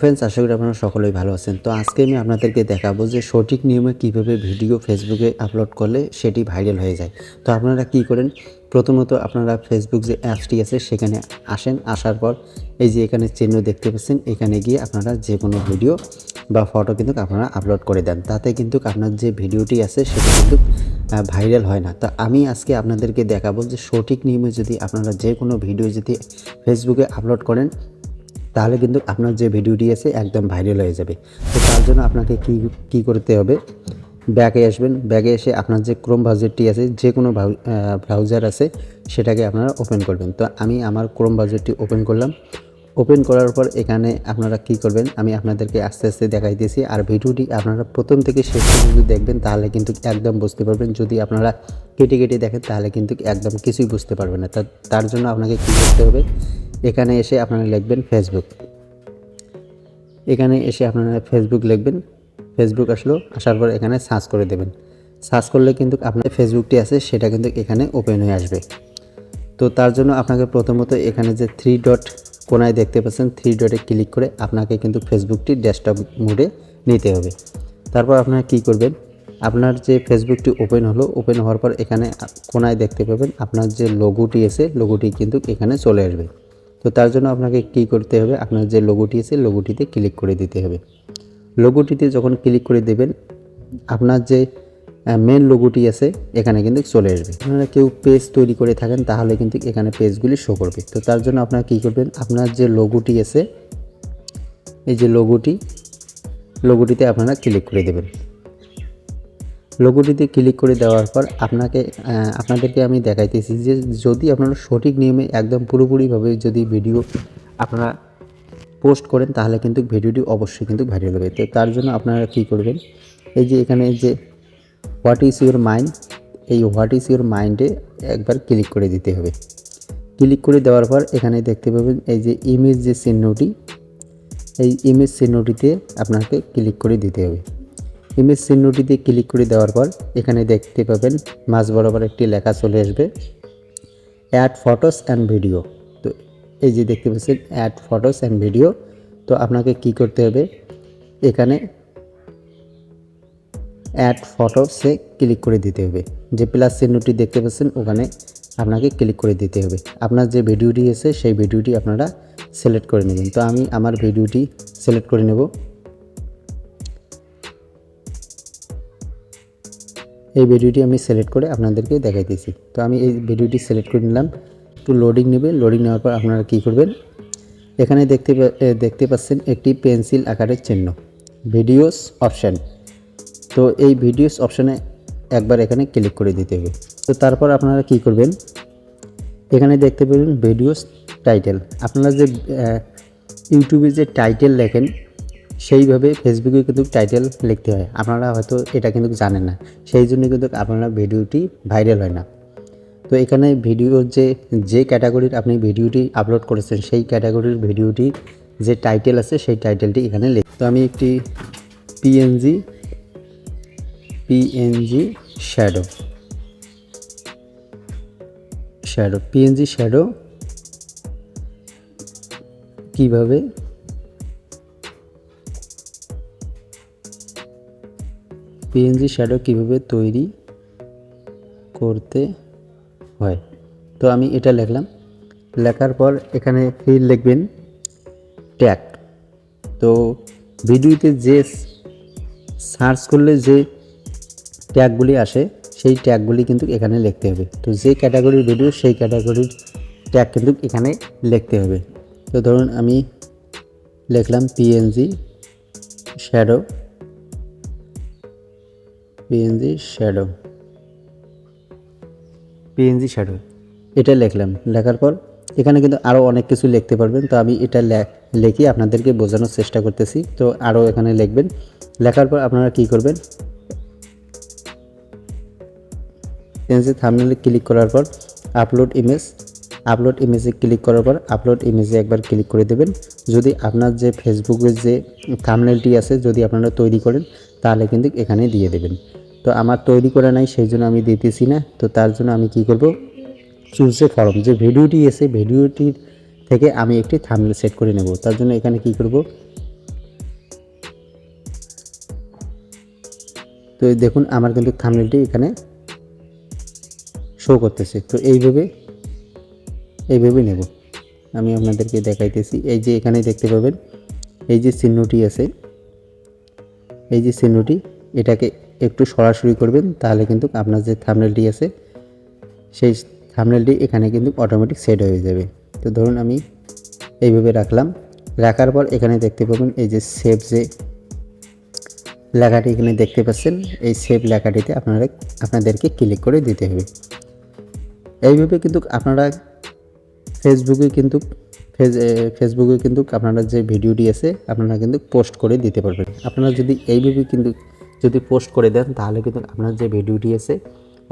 Friends আশা করি আপনারা সকলেই ভালো আছেন। তো আজকে আমি আপনাদেরকে দেখাবো যে সঠিক নিয়মে কীভাবে ভিডিও ফেসবুকে আপলোড করলে সেটি ভাইরাল হয়ে যায়। তো আপনারা কি করেন? প্রথমত আপনারা ফেসবুক যে অ্যাপসটি আছে সেখানে আসেন, আসার পর এই যে এখানে চিহ্ন দেখতে পাচ্ছেন, এখানে গিয়ে আপনারা যে কোনো ভিডিও বা ফটো কিন্তু আপনারা আপলোড করে দেন। তাতে কিন্তু আপনার যে ভিডিওটি আছে সেটা কিন্তু ভাইরাল হয় না। তো আমি আজকে আপনাদেরকে দেখাবো যে সঠিক নিয়মে যদি আপনারা যে কোনো ভিডিও যদি ফেসবুকে আপলোড করেন তাহলে কিন্তু আপনার যে ভিডিওটি আছে একদম ভাইরাল হয়ে যাবে। তো তার জন্য আপনাকে কি কি করতে হবে? ব্যাগে আসবেন, ব্যাগে এসে আপনার যে ক্রোম ব্রাউজারটি আছে, যে কোনো ব্রাউজার আছে, সেটাকে আপনারা ওপেন করবেন। তো আমি আমার ক্রোম ব্রাউজারটি ওপেন করলাম। ওপেন করার পর এখানে আপনারা কি করবেন? আমি আপনাদেরকে আস্তে আস্তে দেখাই দিয়েছি। আর ভিডিওটি আপনারা প্রথম থেকে শেষ পর্যন্ত দেখবেন, তাহলে কিন্তু একদম বুঝতে পারবেন। যদি আপনারা কেটে কেটে দেখেন, তাহলে কিন্তু একদম কিছুই বুঝতে পারবেন না। তার জন্য আপনাকে কী করতে হবে? এখানে এসে আপনারা লিখবেন ফেসবুক এখানে এসে আপনারা ফেসবুক লিখবেন। ফেসবুক আসলো, আসার পর এখানে সার্চ করে দেবেন। সার্চ করলে কিন্তু আপনার ফেসবুকটি আছে, সেটা কিন্তু এখানে ওপেন হয়ে আসবে। তো তার জন্য আপনাকে প্রথমত এখানে যে থ্রি ডট কোনায় দেখতে পাচ্ছেন থ্রি ডটে ক্লিক করে আপনাকে কিন্তু ফেসবুকটি ডেস্কটপ মোডে নিতে হবে। তারপর আপনারা কি করবেন? আপনার যে ফেসবুকটি ওপেন হলো ওপেন হওয়ার পর এখানে কোনায় দেখতে পাবেন আপনার যে লোগোটি আছে লোগোটি কিন্তু এখানে চলে আসবে। তো তার জন্য আপনাকে কী করতে হবে? আপনার যে লোগোটি আছে লোগোটিতে ক্লিক করে দিতে হবে। লোগোটিতে যখন ক্লিক করে দেবেন, আপনার যে মেন লোগোটি আছে, এখানে কিন্তু চলে আসবে। আপনারা কেউ পেজ তৈরি করে থাকেন, তাহলে কিন্তু এখানে পেজগুলি শো করবে। তো তার জন্য আপনারা কী করবেন? আপনার যে লোগোটি আছে, এই যে লোগোটি লোগোটিতে আপনারা ক্লিক করে দেবেন। লোগোটিতে ক্লিক করে দেওয়ার পর আপনাকে আপনাদেরকে আমি দেখাইতেছি যে যদি আপনারা সঠিক নিয়মে একদম পুরোপুরিভাবে যদি ভিডিও আপনারা পোস্ট করেন, তাহলে কিন্তু ভিডিওটি অবশ্যই কিন্তু ভাইরাল হবে। তো তার জন্য আপনারা কী করবেন? এই যে এখানে যে হোয়াট ইজ ইউর মাইন্ড এই হোয়াট ইজ ইউর মাইন্ডে একবার ক্লিক করে দিতে হবে। ক্লিক করে দেওয়ার পর এখানে দেখতে পাবেন এই যে ইমেজ যে চিহ্নটি, এই ইমেজ চিহ্নটিতে আপনাকে ক্লিক করে দিতে হবে। ইমেজ চিহ্নটিতে ক্লিক করে দেওয়ার পর এখানে দেখতে পাবেন মাঝ বরাবর একটি লেখা চলে আসবে অ্যাড ফটোস অ্যান্ড ভিডিও তো এই যে দেখতে পাচ্ছেন অ্যাড ফটোস অ্যান্ড ভিডিও তো আপনাকে কি করতে হবে, এখানে অ্যাড ফটোসে ক্লিক করে দিতে হবে। যে প্লাস চিহ্নটি দেখতে পাচ্ছেন, ওখানে আপনাকে ক্লিক করে দিতে হবে। আপনার যে ভিডিওটি আছে, সেই ভিডিওটি আপনারা সিলেক্ট করে নেবেন। তো আমি আমার ভিডিওটি সিলেক্ট করে নেব। এই ভিডিওটি আমি সিলেক্ট করে আপনাদেরকে দেখাইতেছি। তো আমি এই ভিডিওটি সিলেক্ট করে নিলাম একটু লোডিং নেবে। লোডিং নেওয়ার পর আপনারা কী করবেন? এখানে দেখতে দেখতে পাচ্ছেন একটি পেন্সিল আকারের চিহ্ন ভিডিওস অপশান তো এই ভিডিওস অপশানে একবার এখানে ক্লিক করে দিতে হবে। তো তারপর আপনারা কি করবেন? এখানে দেখতে পাবেন ভিডিওস টাইটেল আপনারা যে ইউটিউবে যে টাইটেল লেখেন সেইভাবে ফেসবুকে কিন্তু টাইটেল লিখতে হয়। আপনারা হয়তো এটা কিন্তু জানেন না। সেই জন্য কিন্তু আপনারা ভিডিওটি ভাইরাল হয় না। তো এখানে ভিডিওর যে যে ক্যাটাগরির আপনি ভিডিওটি আপলোড করেছেন, সেই ক্যাটাগরির ভিডিওটি যে টাইটেল আছে, সেই টাইটেলটি এখানে লিখ তো আমি একটি PNG PNG shadow shadow PNG shadow কীভাবে পিএনজি শ্যাডো কীভাবে তৈরি করতে হয়? তো আমি এটা লিখলাম। লেখার পর এখানে ফিল লিখবেন, ট্যাগ। তো ভিডিওতে যে সার্চ করলে যে ট্যাগগুলি আসে, সেই ট্যাগগুলি কিন্তু এখানে লিখতে হবে। তো যে ক্যাটাগরির ভিডিও সেই ক্যাটাগরির ট্যাগ কিন্তু এখানে লিখতে হবে। তো ধরুন আমি লিখলাম PNG shadow PNG shadow PNG shadow এটা লিখলাম। লেখার পর এখানে কিন্তু আরও অনেক কিছু লিখতে পারবেন। তো আমি এটা লিখে আপনাদেরকে বোঝানোর চেষ্টা করতেছি। তো আরও এখানে লিখবেন। লেখার পর আপনারা কি করবেন? পেন্সিল থামনেলে ক্লিক করার পর আপলোড ইমেজ আপলোড ইমেজে ক্লিক করার পর আপলোড ইমেজে একবার ক্লিক করে দেবেন। যদি আপনার যে ফেসবুকের যে থামনেলটি আছে যদি আপনারা তৈরি করেন তাহলে কিন্তু এখানে দিয়ে দেবেন। তো আমার তৈরি করা নাই, সেই জন্য আমি দিতেছি না। তো তার জন্য আমি কি করব? চুজে ফর্ম যে ভিডিওটি এসে ভিডিওটির থেকে আমি একটি থামলে সেট করে নেব। তার জন্য এখানে কি করব? তো দেখুন, আমার কিন্তু থামলেটি এখানে শো করতেছে। তো এইভাবে এইভাবে নেব। আমি আপনাদেরকে দেখাইতেছি। এই যে এখানে দেখতে পাবেন, এই যে চিহ্নটি আছে, এই যে চিহ্নটি, এটাকে একটু সরাসরি করবেন, তাহলে কিন্তু আপনার যে থামনেলটি আছে, সেই থামনেলটি এখানে কিন্তু অটোমেটিক সেট হয়ে যাবে। তো ধরুন আমি এইভাবে রাখলাম, রাখার পর এখানে দেখতে পাবেন এই যে সেভ যে লেখাটি এখানে দেখতে পাচ্ছেন, এই সেভ লেখাটিতে আপনারা, আপনাদেরকে ক্লিক করে দিতে হবে। এইভাবে কিন্তু আপনারা ফেসবুকে কিন্তু, ফেস ফেসবুকে কিন্তু আপনারা যে ভিডিওটি আছে, আপনারা কিন্তু পোস্ট করে দিতে পারবেন। আপনারা যদি এইভাবে কিন্তু যদি পোস্ট করে দেন, তাহলে কিন্তু আপনার যে ভিডিওটি আছে,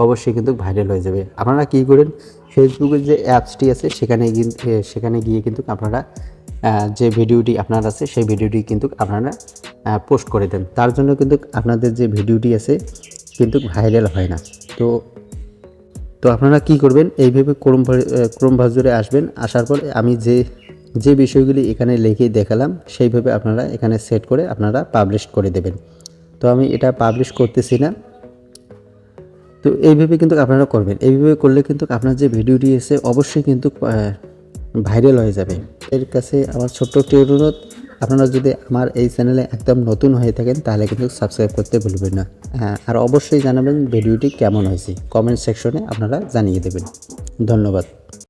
অবশ্যই কিন্তু ভাইরাল হয়ে যাবে। আপনারা কী করেন ফেসবুকের যে অ্যাপসটি আছে, সেখানে সেখানে গিয়ে কিন্তু আপনারা যে ভিডিওটি আপনার আছে, সেই ভিডিওটি কিন্তু আপনারা পোস্ট করে দেন। তার জন্য কিন্তু আপনাদের যে ভিডিওটি আছে, কিন্তু ভাইরাল হয় না। তো তো আপনারা কি করবেন, এইভাবে ক্রোম ক্রোম ব্রাউজারে আসবেন, আসার পর আমি যে যে বিষয়গুলি এখানে লিখে দেখালাম, সেইভাবে আপনারা এখানে সেট করে আপনারা পাবলিশ করে দেবেন। তো আমি এটা পাবলিশ করতেছি না। তো এইভাবে কিন্তু আপনারা করবেন। এইভাবে করলে কিন্তু আপনার যে ভিডিওটি এসে অবশ্যই কিন্তু ভাইরাল হয়ে যাবে। এর কাছে আমার ছোট্ট একটি অনুরোধ, আপনারা যদি আমার এই চ্যানেলে একদম নতুন হয়ে থাকেন, তাহলে কিন্তু সাবস্ক্রাইব করতে ভুলবেন না। হ্যাঁ আর অবশ্যই জানাবেন ভিডিওটি কেমন হয়েছে। কমেন্ট সেকশনে আপনারা জানিয়ে দেবেন। ধন্যবাদ।